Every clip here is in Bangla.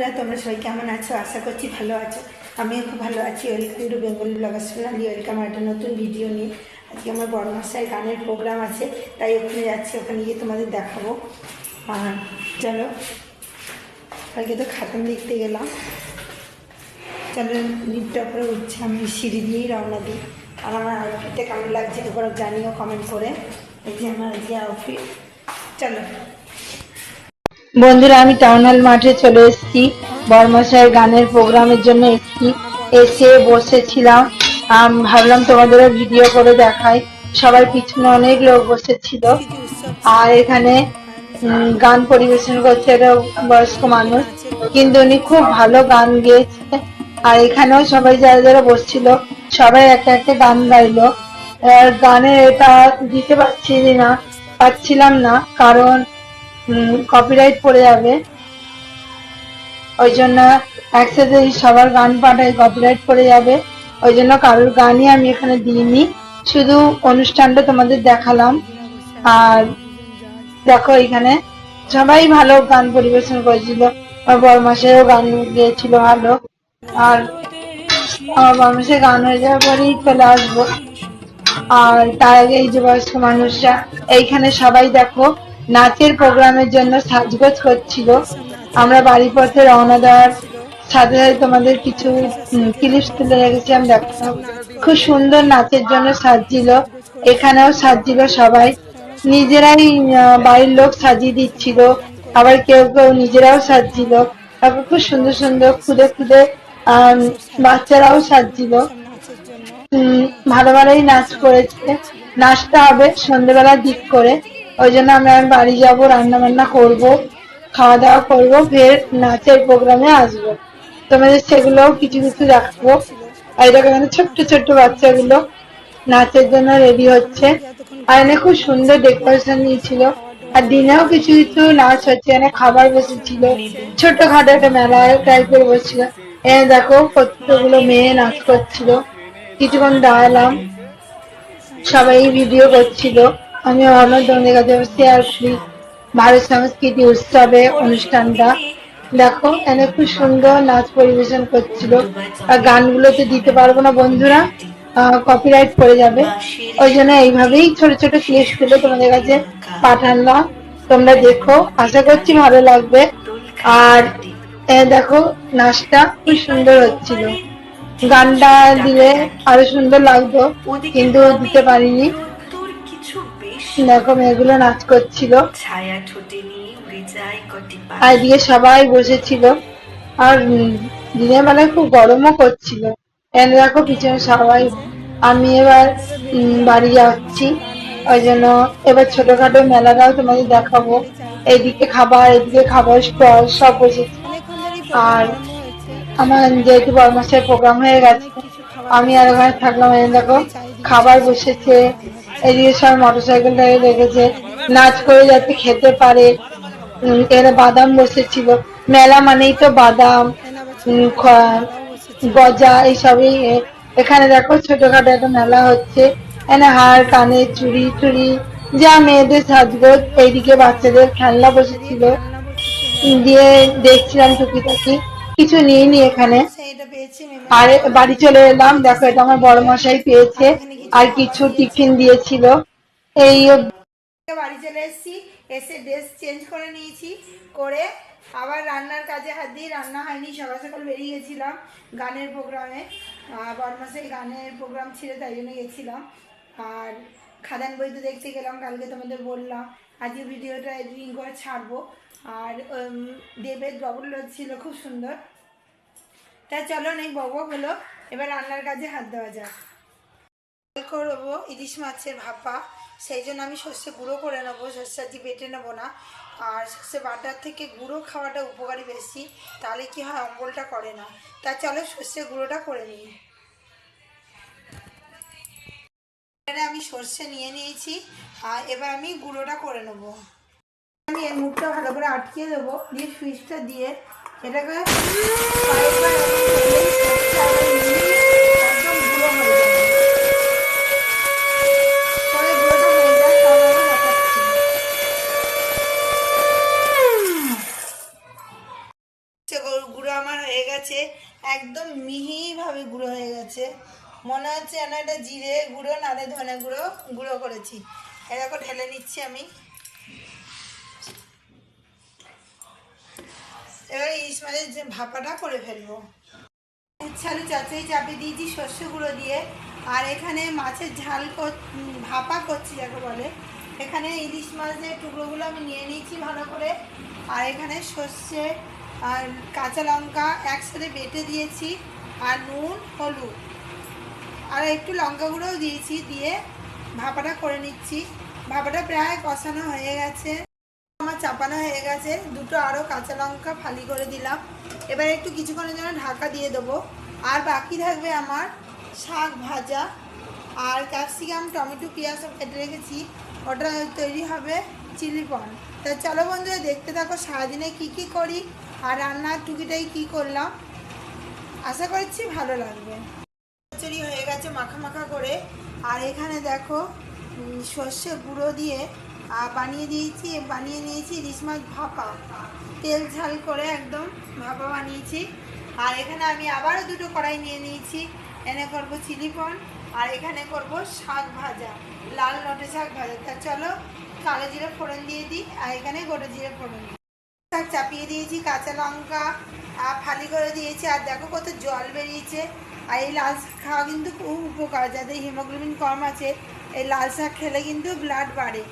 বন্ধুরা, তোমরা সবাই কেমন আছো? আশা করছি ভালো আছো। আমিও খুব ভালো আছি। Welcome to Bengali blogger Sonali welcome একটা নতুন ভিডিও নিয়ে। আজকে আমার বড় মাসায় গানের প্রোগ্রাম আছে, তাই ওখানে যাচ্ছি। ওখানে গিয়ে তোমাদের দেখাবো। আর চলো, কালকে তো খাতান দেখতে গেলাম। চলো, লিফটটা উপরে উঠছে। আমি সিঁড়ি দিয়েই রওনা দিই। আর আমার আউটফিটটা কেমন লাগছে এবার জানিও কমেন্ট করে। এই যে আমার যে আউটফিট চলো। বন্ধুরা, আমি টাউন হল মাঠে চলে এসেছি। বর্মশাই গানের প্রোগ্রামের জন্য এসেছি। এসে বসেছিলাম। ভাবলাম তোমাদেরও ভিডিও করে দেখাই। সবার পিছনে অনেক লোক বসেছিল। আর এখানে গান পরিবেশন করছে একটা বয়স্ক মানুষ। কিন্তু উনি খুব ভালো গান গেয়েছে। আর এখানেও সবাই যারা যারা বসছিল, সবাই একটা একটা গান গাইলো। গানে এটা দিতে পারছি না, পাচ্ছিলাম না। কারণ কপিরাইট পড়ে যাবে। ওই জন্য একসাথে সবার গান পাঠাই কপিরাইট পড়ে যাবে। ওই জন্য কারোর গানই আমি এখানে দিইনি। শুধু অনুষ্ঠানটা তোমাদের দেখালাম। আর দেখো এখানে সবাই ভালো গান পরিবেশন করেছিল। আমার বরমাসেরও গান গিয়েছিল ভালো। আর আমার বরমাসের গান হয়ে যাওয়ার পরেই চলে আসব। আর তার আগে এই যে বয়স্ক মানুষরা, এইখানে সবাই দেখো। নাচের প্রোগ্রামের জন্য সাজগোজ করছিল। আমরা বাড়ির পথে রওনা দেওয়ার সাথে সাথে তোমাদের কিছু ক্লিপস তুলে রেখেছি আমি দেখলাম। খুব সুন্দর নাচের জন্য সাজছিল। এখানেও সাজছিল সবাই। নিজেরাই বাড়ির লোক সাজিয়ে দিচ্ছিল। আবার কেউ কেউ নিজেরাও সাজছিল। তারপর খুব সুন্দর সুন্দর খুদে খুদে বাচ্চারাও সাজছিল। ভালো ভালোই নাচ করেছে। নাচটা হবে সন্ধ্যেবেলার দিক করে। ওই জন্য আমরা বাড়ি যাব রান্না বান্না করব খাওয়া দাওয়া করব, ফের নাচের প্রোগ্রামে আসব। তোমাদের সেগুলোও কিছু কিছু রাখব। আর এটা এখানে ছোট্ট ছোট্ট বাচ্চাগুলো নাচের জন্য রেডি হচ্ছে। আর এনে খুব সুন্দর ডেকোরেশন নিয়েছিল। আর দিনেও কিছু কিছু নাচ হচ্ছে। এখানে খাবার বসেছিল। ছোটখাটো একটা মেলা টাইপের বসছিল। এনে দেখো কতগুলো মেয়ে নাচ করছিল। কিছুক্ষণ দাঁড়ালাম। সবাই ভিডিও করছিল। আমি তোমাদের কাছে শেয়ার করি ভারত সংস্কৃতি উৎসবে অনুষ্ঠানটা। দেখো, এনে খুব সুন্দর নাচ পরিবেশন করছিল। আর গানগুলো তো দিতে পারব না বন্ধুরা কপিরাইট পড়ে যাবে। ওই জন্য এইভাবেই ছোট ছোট ক্লিপগুলো তোমাদের কাছে পাঠালাম। তোমরা দেখো, আশা করছি ভালো লাগবে। আর দেখো, নাচটা খুব সুন্দর হচ্ছিল। গানটা দিলে আরও সুন্দর লাগতো, কিন্তু দিতে পারিনি। দেখো মেয়েগুলো নাচ করছিল। ছায়া ঠোঁটে নিয়ে উড়ে যায় কটি আর এদিকে সবাই বসেছিল। আর দিনের বেলায় খুব গরমও করছিল। এনে দেখো পিছনে সবাই। আমি এবার বাড়ি যাচ্ছি। ওই জন্য এবার ছোটখাটো মেলাটাও তোমাদের দেখাবো। এইদিকে খাবার এদিকে খাবার স্টল সব বসেছে। আর আমার যেহেতু বড় মাসের প্রোগ্রাম হয়ে গেছে আমি আর ওখানে থাকলাম এই দেখো খাবার বসেছে। এদিকে সব মোটর সাইকেলটা রেখেছে। নাচ করে যাতে খেতে পারে। এখানে বাদাম বসেছিল। মেলা মানেই তো বাদাম গজা এইসবই। এখানে দেখো ছোটখাটো একটা মেলা হচ্ছে। এখানে হার, কানে চুড়ি টুড়ি যা মেয়েদের সাজগোজ, এইদিকে বাচ্চাদের খেলনা বসেছিল। দিয়ে দেখছিলাম টুকি টুকিটাকি। কিছু নিইনি এখানে। আর বাড়ি চলে এলাম দেখো এটা আমার বড় মশাই পেয়েছে আর কিছু টিফিন দিয়েছিল। এই বাড়ি চলে এসেছি এসে ড্রেস চেঞ্জ করে নিয়েছি করে আবার রান্নার কাজে হাত দিয়ে রান্না হয়নি সকাল সকাল বেরিয়ে গেছিলাম গানের প্রোগ্রামে বরমাসের গানের প্রোগ্রাম ছিল তাই জন্য গেছিলাম। আর খাদান বই তো দেখতে গেলাম কালকে তোমাদের বললাম। আজকে ভিডিওটা এডিটিং করে ছাড়বো। আর দেবের ডবল ছিল খুব সুন্দর। তাই চলো বক বক হলো। এবার রান্নার কাজে হাত দেওয়া যাক। করব, ইলিশ মাছের ভাপা। সেই জন্য আমি সর্ষে গুঁড়ো করে নেব, সর্ষে আজকে বেটে নেব না। আর সর্ষে বাটার থেকে গুঁড়ো খাওয়াটা উপকারী বেশি, তাহলে কি হয় অম্বলটা করে না। তা চলো সর্ষে গুঁড়োটা করে নিই। আমি সর্ষে নিয়ে নিয়েছি, আর এবার আমি গুঁড়োটা করে নেব। আমি এর মুখটা ভালো করে আটকে দেবো, দিয়ে সুইচটা দিয়ে এটাকে কয়েকবার এরকম করলেই সর্ষে আবার এমনি একদম গুঁড়ো যাবে পরে গুঁড়োটা যায় তারপরে আমি দেখাচ্ছি। সে গরু গুঁড়ো আমার হয়ে গেছে একদম মিহিভাবে গুঁড়ো হয়ে গেছে মনে হচ্ছে যেন এটা জিরে গুঁড়ো নালে ধনে গুঁড়ো গুঁড়ো করেছি এরকম ঢেলে নিচ্ছি আমি এবার ইলিশ মাছের যে ভাপাটা করে ফেলব। ছালু চাচাই চাপিয়ে দিয়েছি সর্ষে গুঁড়ো দিয়ে। আর এখানে মাছের ঝাল ভাপা করছি যাকে বলে। এখানে ইলিশ মাছের টুকরোগুলো আমি নিয়ে নিয়েছি ভালো করে। আর এখানে সর্ষে আর কাঁচা লঙ্কা একসাথে বেটে দিয়েছি। আর নুন, হলুদ। আর একটু লঙ্কা গুঁড়োও দিয়েছি, দিয়ে ভাপাটা করে নিচ্ছি। ভাপাটা প্রায় কষানো হয়ে গেছে। চাপানো হয়ে গেছে। দুটো আরও কাঁচা লঙ্কা ফালি করে দিলাম। এবার একটু কিছুক্ষণের জন্য ঢাকা দিয়ে দেবো। আর বাকি থাকবে আমার শাক ভাজা আর ক্যাপসিকাম, টমেটো, পেঁয়াজ সব কেটে রেখেছি। ওটা তৈরি হবে চিলি পন। তা চলো বন্ধুরা, দেখতে থাকো সারাদিনে কি কি করি আর রান্নার টুকিটাই কি করলাম। আশা করছি ভালো লাগবে। খিচুড়ি হয়ে গেছে মাখা মাখা করে। আর এখানে দেখো সর্ষে গুঁড়ো দিয়ে বানিয়ে দিয়েছি, বানিয়ে নিয়েছি ইলিশ মাছ ভাপা। তেল ঝাল করে একদম ভাপা বানিয়েছি। আর এখানে আমি আবারও দুটো কড়াই নিয়ে নিয়েছি। এনে করব চিলি পন, আর এখানে করব শাক ভাজা, লাল নটে শাক ভাজা। তা চলো, কালো জিরে ফোড়ন দিয়ে দিই, আর এখানে গোটা জিরে ফোড়ন দিই। শাক চাপিয়ে দিয়েছি, কাঁচা লঙ্কা ফালি করে দিয়েছি। আর দেখো কত জল বেরিয়েছে। আর এই লাল শাক খাওয়া কিন্তু খুব উপকার, যাদের হিমোগ্লোবিন কম আছে, এই লাল শাক খেলে কিন্তু ব্লাড বাড়ে।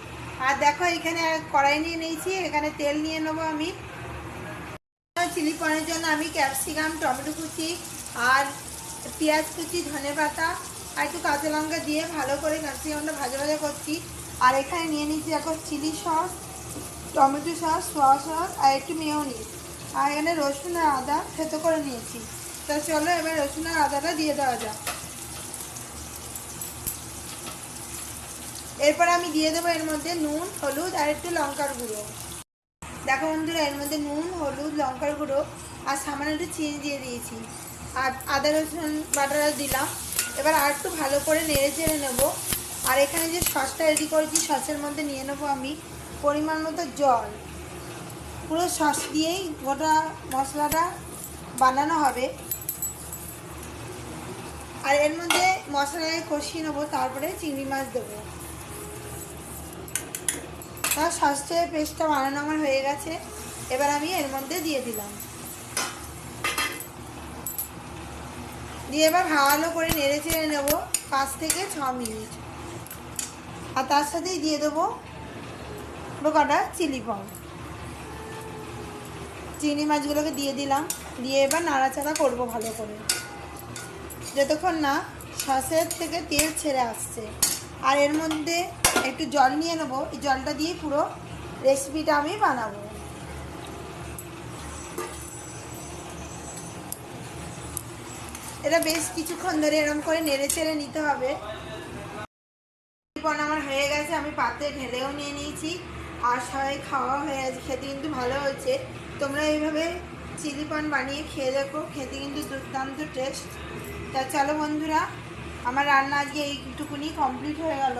আর দেখো, এখানে কড়াই নিয়ে নিয়েছি, এখানে তেল নিয়ে নেব আমি। চিলি পনেরো জন্য আমি ক্যাপসিকাম, টমেটো কুচি আর পেঁয়াজ কুচি, ধনে পাতা আর একটু কাঁচা লঙ্কা দিয়ে ভালো করে ক্যাপসিকামটা ভাজা ভাজা করছি। আর এখানে নিয়ে নিচ্ছি এখন chilli sauce, tomato sauce, soya sauce আর একটু মেয়নিজ। আর এখানে রসুন আর আদা থেতো করে নিয়েছি। তা চলো, এবার রসুন আর আদাটা দিয়ে দেওয়া যাক। এরপর আমি দিয়ে দেবো এর মধ্যে নুন, হলুদ আর একটু লঙ্কার গুঁড়ো। দেখো বন্ধুরা, এর মধ্যে নুন, হলুদ, লঙ্কার গুঁড়ো আর সামান্য একটু চিনি দিয়ে দিয়েছি। আর আদা, রসুন বাটাটা দিলাম। এবার আর একটু ভালো করে নেড়ে চেড়ে নেব। আর এখানে যে সসটা রেডি করেছি, সসের মধ্যে নিয়ে নেব আমি পরিমাণ মতো জল। পুরো সস দিয়েই গোটা মশলাটা বানানো হবে। আর এর মধ্যে মশলায় কষিয়ে নেব, তারপরে চিংড়ি মাছ দেবো। তার সসের পেস্টটা বানানো আমার হয়ে গেছে, এবার আমি এর মধ্যে দিয়ে দিলাম। দিয়ে এবার ভালো করে নেড়ে চেড়ে নেব পাঁচ থেকে ছ মিনিট। আর তার সাথেই দিয়ে দেবো কটা চিলি পম চিংড়ি মাছগুলোকে দিয়ে দিলাম, দিয়ে এবার নাড়াচাড়া করব ভালো করে। যতক্ষণ না সসের থেকে তেল ছেড়ে আসছে। আর এর মধ্যে একটু জল নিয়ে নেব। এই জলটা দিয়ে পুরো রেসিপিটা আমি বানাবো। এটা বেশ কিছুক্ষণ ধরে এরকম করে নেড়ে চেড়ে নিতে হবে। আমার হয়ে গেছে, আমি পাতে ঢেলেও নিয়ে নিয়েছি। আর সবাই খাওয়া হয়ে গেছে, খেতে কিন্তু ভালো হয়েছে। তোমরা এইভাবে চিলি পন বানিয়ে খেয়ে দেখো, খেতে কিন্তু দুর্দান্ত টেস্ট তা চলো বন্ধুরা, আমার রান্না আজকে এইটুকুনি কমপ্লিট হয়ে গেল।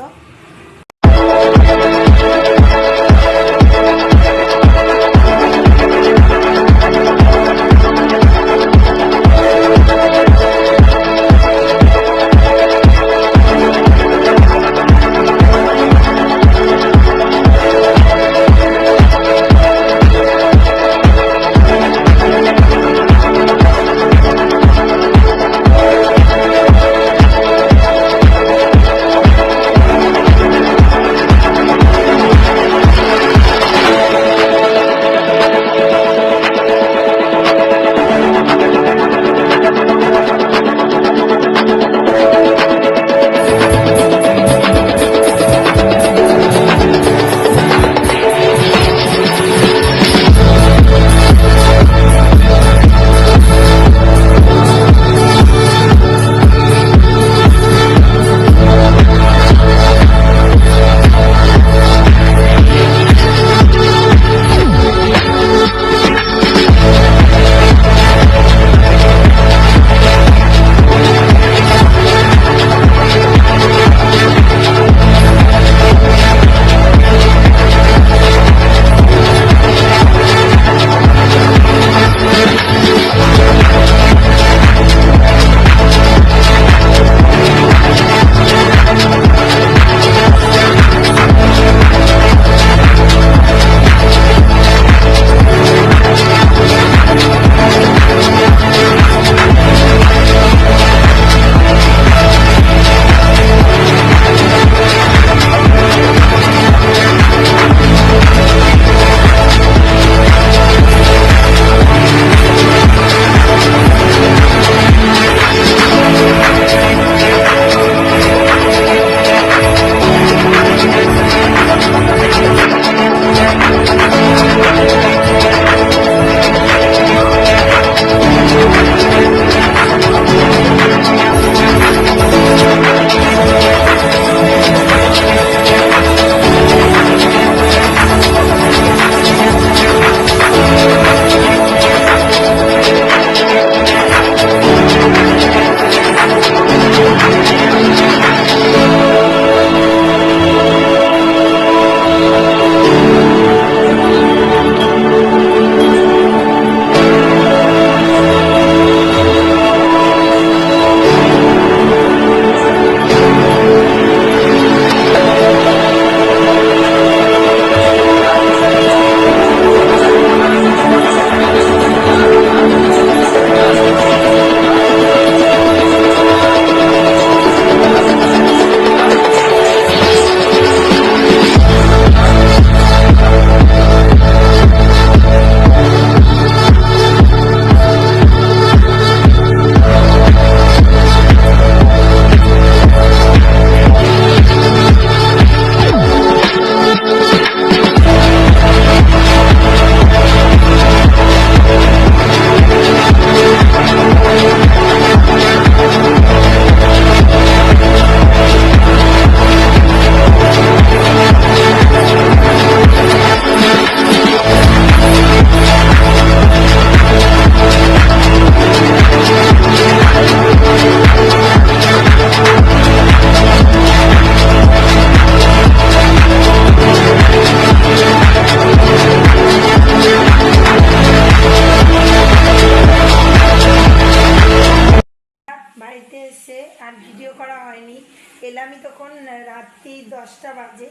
রাত্রি দশটা বাজে।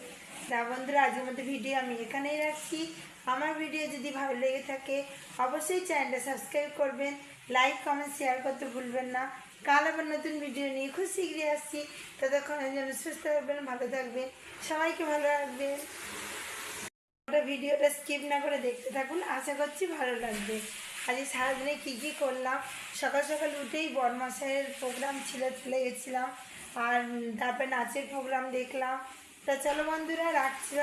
না বন্ধুরা, আজকের মধ্যে ভিডিও আমি এখানেই রাখছি। আমার ভিডিও যদি ভালো লেগে থাকে, অবশ্যই চ্যানেলটা সাবস্ক্রাইব করবেন লাইক কমেন্ট শেয়ার করতে ভুলবেন না। কাল আবার নতুন ভিডিও নিয়ে খুব শীঘ্রই আসছি। ততক্ষণ যেন সুস্থ থাকবেন, ভালো থাকবেন। সবাইকে ভালো রাখবেন। ওটা ভিডিওটা স্কিপ না করে দেখতে থাকুন। আশা করছি ভালো লাগবে। আজ সারাদিনে কী কী করলাম? সকাল সকাল উঠেই বরমাসাইয়ের প্রোগ্রাম ছিল, চলে গেছিলাম। আর তারপরে নাচের প্রোগ্রাম দেখলাম। তা চলো বন্ধুরা রাখছি